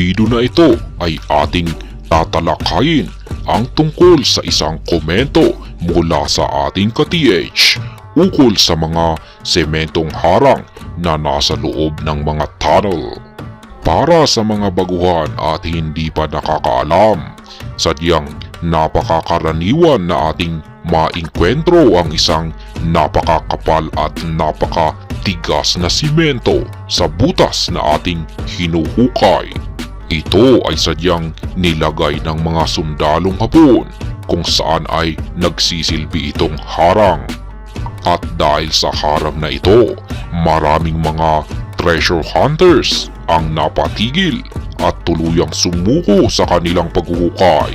video na ito ay ating tatalakayin ang tungkol sa isang komento mula sa ating ka-TH ukol sa mga sementong harang na nasa loob ng mga tunnel. Para sa mga baguhan at hindi pa nakakaalam, sadyang napakakaraniwan na ating maingkwentro ang isang napakakapal at napakatigas na simento sa butas na ating hinuhukay. Ito ay sadyang nilagay ng mga sundalong hapon kung saan ay nagsisilbi itong harang. At dahil sa harang na ito, maraming mga treasure hunters ang napatigil at tuluyang sumuko sa kanilang paghuhukay.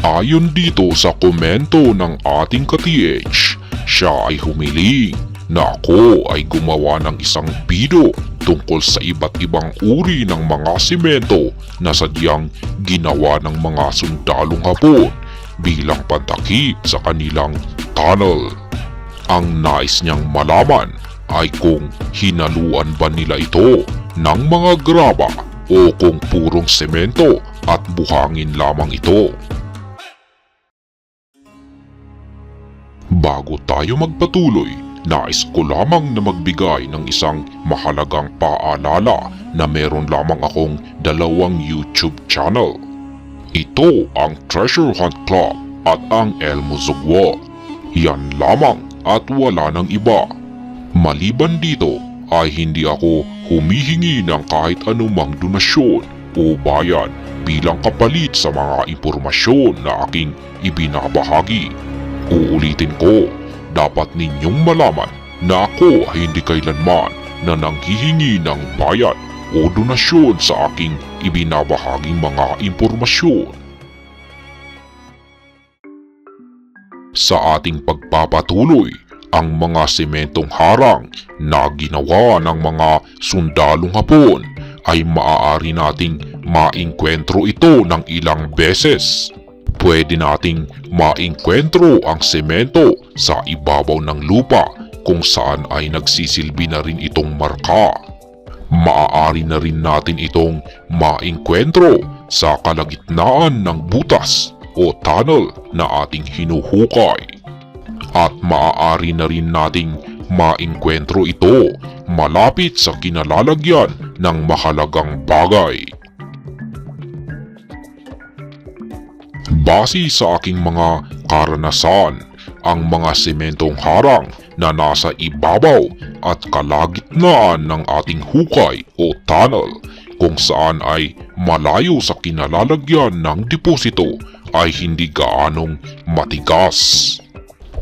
Ayon dito sa komento ng ating ka-TH, siya ay humiling na ako ay gumawa ng isang video tungkol sa iba't ibang uri ng mga simento na sadyang ginawa ng mga sundalong hapon bilang pantakip sa kanilang tunnel. Ang nais niyang malaman ay kung hinaluan ba nila ito ng mga graba o kung purong semento at buhangin lamang ito. Bago tayo magpatuloy, nais ko lamang na magbigay ng isang mahalagang paalala na meron lamang akong dalawang YouTube channel. Ito ang Treasure Hunt Club at ang Elmo Zugwo. Yan lamang at wala ng iba. Maliban dito ay hindi ako humihingi ng kahit anumang donasyon o bayad bilang kapalit sa mga impormasyon na aking ibinabahagi. Uulitin ko, dapat ninyong malaman na ako ay hindi kailanman na nanghihingi ng bayad o donasyon sa aking ibinabahaging mga impormasyon. Sa ating pagpapatuloy, ang mga sementong harang na ginawa ng mga sundalong hapon ay maaari nating maingkwentro ito ng ilang beses. Pwede nating maingkwentro ang semento sa ibabaw ng lupa kung saan ay nagsisilbi na rin itong marka. Maaari na rin natin itong maingkwentro sa kalagitnaan ng butas o tunnel na ating hinuhukay. At maaari na rin nating maingkwentro ito malapit sa kinalalagyan ng mahalagang bagay. Base sa aking mga karanasan, ang mga sementong harang na nasa ibabaw at kalagitnaan ng ating hukay o tunnel kung saan ay malayo sa kinalalagyan ng deposito ay hindi gaanong matigas.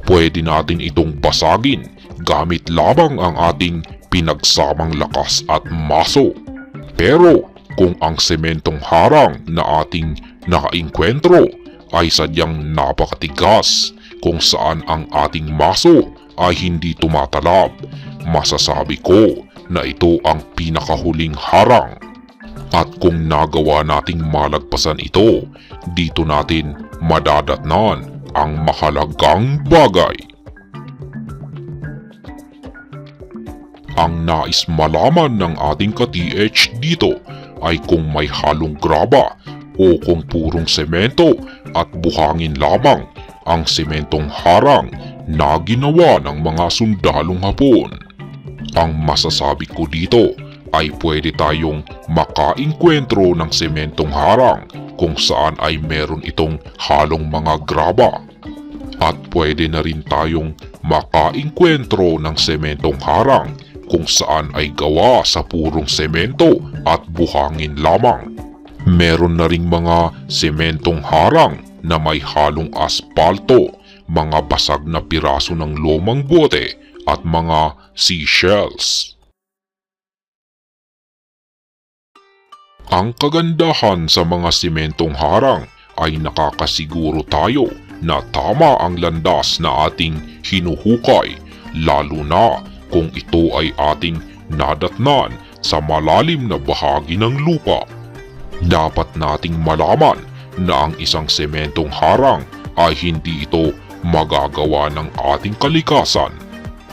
Pwede natin itong basagin gamit lamang ang ating pinagsamang lakas at maso. Pero kung ang sementong harang na ating nakainkwentro ay sadyang napakatigas kung saan ang ating maso ay hindi tumatalab, masasabi ko na ito ang pinakahuling harang. At kung nagawa nating malagpasan ito, dito natin madadatnan ang mahalagang bagay. Ang nais malaman ng ating ka-TH dito ay kung may halong graba o kung purong semento at buhangin lamang ang sementong harang na ginawa ng mga sundalong hapon. Ang masasabi ko dito ay pwede tayong makainkwentro ng sementong harang kung saan ay meron itong halong mga graba. At pwede na rin tayong makainkwentro ng sementong harang kung saan ay gawa sa purong semento at buhangin lamang. Meron na ring mga sementong harang na may halong aspalto, mga basag na piraso ng lumang bote at mga seashells. Ang kagandahan sa mga sementong harang ay nakakasiguro tayo na tama ang landas na ating hinuhukay lalo na kung ito ay ating nadatnan sa malalim na bahagi ng lupa. Dapat nating malaman na ang isang sementong harang ay hindi ito magagawa ng ating kalikasan.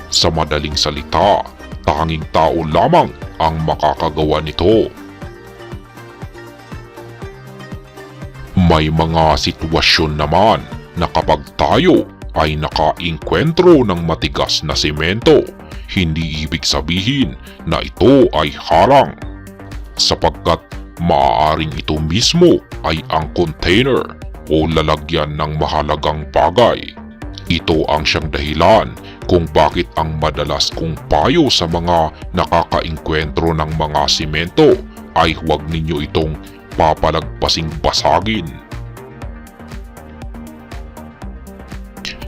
Sa madaling salita, tanging tao lamang ang makakagawa nito. May mga sitwasyon naman na kapag tayo ay nakainkwentro ng matigas na semento, hindi ibig sabihin na ito ay harang. Sapagkat maaaring ito mismo ay ang container o lalagyan ng mahalagang bagay. Ito ang siyang dahilan kung bakit ang madalas kong payo sa mga nakakainkwentro ng mga simento ay huwag ninyo itong papalagpasing basagin.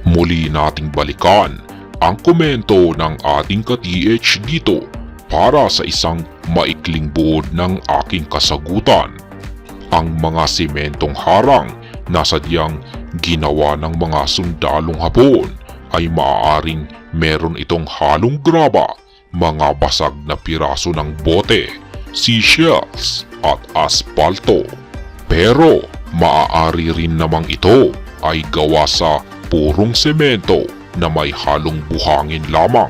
Muli nating balikan ang komento ng ating ka-TH dito para sa isang maikling buod ng aking kasagutan. Ang mga sementong harang na sadyang ginawa ng mga sundalong hapon ay maaaring meron itong halong graba, mga basag na piraso ng bote, seashells at aspalto. Pero maaari rin namang ito ay gawa sa purong semento na may halong buhangin lamang.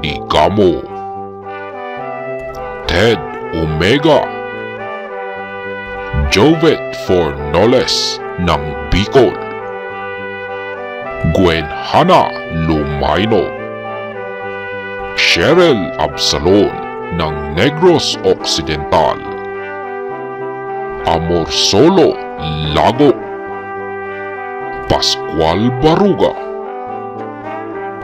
Digamo Ted Omega. Jovet Fornoles ng Bicol. Gwen Hana Lumaino. Cheryl Absalon ng Negros Occidental. Amor Solo Lago. Pascual Baruga